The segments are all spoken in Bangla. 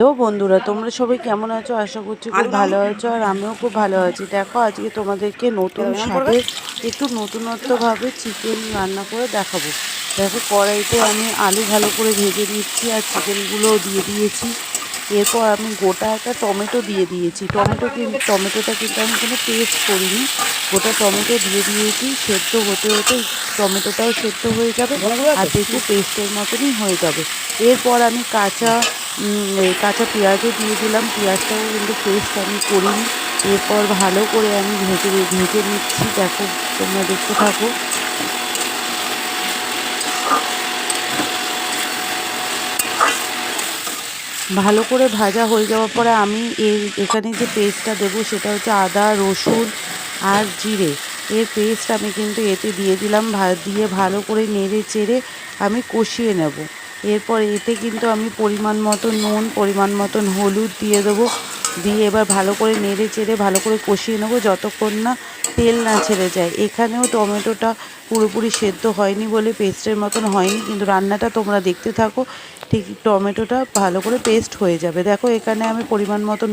হ্যালো বন্ধুরা তোমরা সবাই কেমন আছো? আশা করছি খুব ভালো আছো আর আমিও খুব ভালো আছি। দেখো আজকে তোমাদেরকে নতুন স্বাদে একটু নতুনত্বভাবে চিকেন রান্না করে দেখাবো। দেখো কড়াইতে আমি আলু ভালো করে ভেজে নিচ্ছি আর চিকেনগুলোও দিয়ে দিয়েছি। এরপর আমি গোটা একটা টমেটো দিয়ে দিয়েছি। টমেটো কিন্তু টমেটোটা কিন্তু আমি কোনো পেস্ট করিনি। গোটা টমেটো দিয়ে দিয়েছি। সেদ্ধ হতে হতে টমেটোটাও সেদ্ধ হয়ে যাবে আর দেখি পেস্টের মতনই হয়ে যাবে। এরপর আমি কাঁচা কাঁচা পেঁয়াজও দিয়ে দিলাম। পেঁয়াজটাও কিন্তু পেস্ট আমি করিনি। এরপর ভালো করে আমি ভেজে ভেজে নিচ্ছি। দেখো, তোমরা দেখতে থাকো। ভালো করে ভাজা হয়ে যাওয়ার পরে আমি এর এখানে যে পেস্টটা দেবো, সেটা হচ্ছে আদা, রসুন আর জিরে। এর পেস্ট আমি কিন্তু এতে দিয়ে দিলাম। দিয়ে ভালো করে নেড়ে চেড়ে আমি কষিয়ে নেব। এরপর এতে কিন্তু আমি পরিমাণ মতো নুন পরিমাণ মতন হলুদ দিয়ে দেবো। দিয়ে এবার ভালো করে নেড়ে চেড়ে ভালো করে কষিয়ে নেব যতক্ষণ না তেল না ছেড়ে যায়। এখানেও টমেটোটা পুরোপুরি সেদ্ধ হয়নি বলে পেস্টের মতন হয়নি কিন্তু রান্নাটা তোমরা দেখতে থাকো ঠিক টমেটোটা ভালো করে পেস্ট হয়ে যাবে। দেখো এখানে আমি পরিমাণ মতো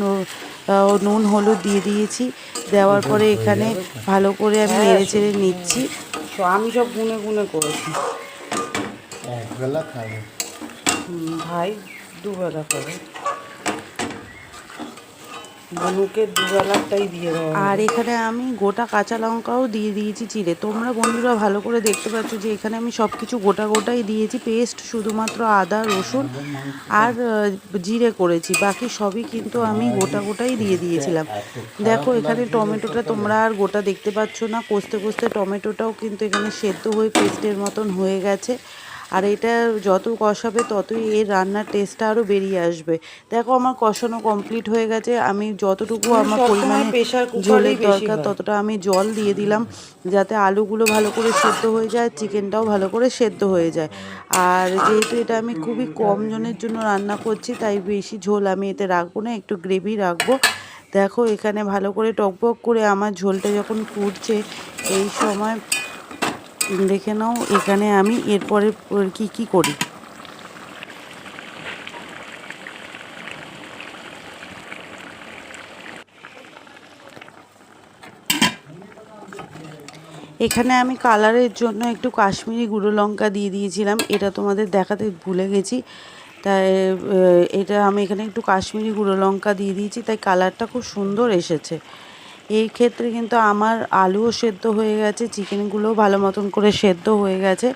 নুন- হলুদ দিয়ে দিয়েছি। দেওয়ার পরে এখানে ভালো করে আমি নেড়ে চেড়ে নিচ্ছি। তো আমি সব গুনে গুনে করেছি। একবেলা খাবে। হুম, ভাই, দুবেলা করে। বনুকে দুবেলাটাই দিয়ে দেওয়া আর এখানে আমি গোটা কাঁচা লঙ্কাও দিয়ে দিয়েছি চিড়ে। তোমরা বন্ধুরা ভালো করে দেখতে পাচ্ছ যে এখানে আমি সব কিছু গোটা গোটাই দিয়েছি। পেস্ট শুধুমাত্র আদা, রসুন আর জিরে করেছি। বাকি সবই কিন্তু আমি গোটা গোটাই দিয়ে দিয়েছিলাম। দেখো, এখানে টমেটোটা তোমরা আর গোটা দেখতে পাচ্ছ না। কষতে কষতে টমেটোটাও কিন্তু এখানে সেদ্ধ হয়ে পেস্টের মতন হয়ে গেছে। আর এটা যত কষাবে ততই এর রান্নার টেস্টটা আরও বেরিয়ে আসবে। দেখো আমার কষানো কমপ্লিট হয়ে গেছে। আমি যতটুকু আমার পরিমাণে ঝোলের দরকার ততটা আমি জল দিয়ে দিলাম যাতে আলুগুলো ভালো করে সেদ্ধ হয়ে যায় চিকেনটাও ভালো করে সেদ্ধ হয়ে যায়। আর যেহেতু এটা আমি খুবই কম জনের জন্য রান্না করছি তাই বেশি ঝোল আমি এতে রাখব না একটু গ্রেভি রাখব। দেখো এখানে ভালো করে টকবক করে আমার ঝোলটা যখন ফুটছে এই সময় দেখে নাও, এখানে আমি এরপরে কি কি করি? এখানে আমি কালারের জন্য একটু কাশ্মীরি গুঁড়ো লঙ্কা দিয়ে দিয়েছিলাম, এটা তোমাদের দেখাতে ভুলে গেছি। তাই এটা আমি এখানে একটু কাশ্মীরি গুঁড়ো লঙ্কা দিয়ে দিয়েছি, তাই কালারটা খুব সুন্দর এসেছে। এই ক্ষেত্রে কিন্তু আমার আলুও সেদ্ধ হয়ে গেছে, চিকেনগুলোও ভালো মতন করে সেদ্ধ হয়ে গেছে।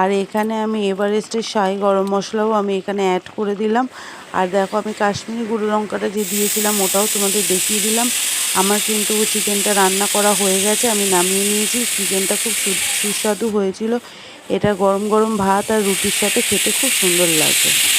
আর এখানে আমি এভারেস্টের শাহি গরম মশলাও আমি এখানে অ্যাড করে দিলাম। আর দেখো আমি কাশ্মীরি গুঁড়ো লঙ্কাটা যে দিয়েছিলাম ওটাও তোমাদের দেখিয়ে দিলাম। আমার কিন্তু চিকেনটা রান্না করা হয়ে গেছে, আমি নামিয়ে নিয়েছি। চিকেনটা খুব সুস্বাদু হয়েছিল। এটা গরম গরম ভাত আর রুটির সাথে খেতে খুব সুন্দর লাগে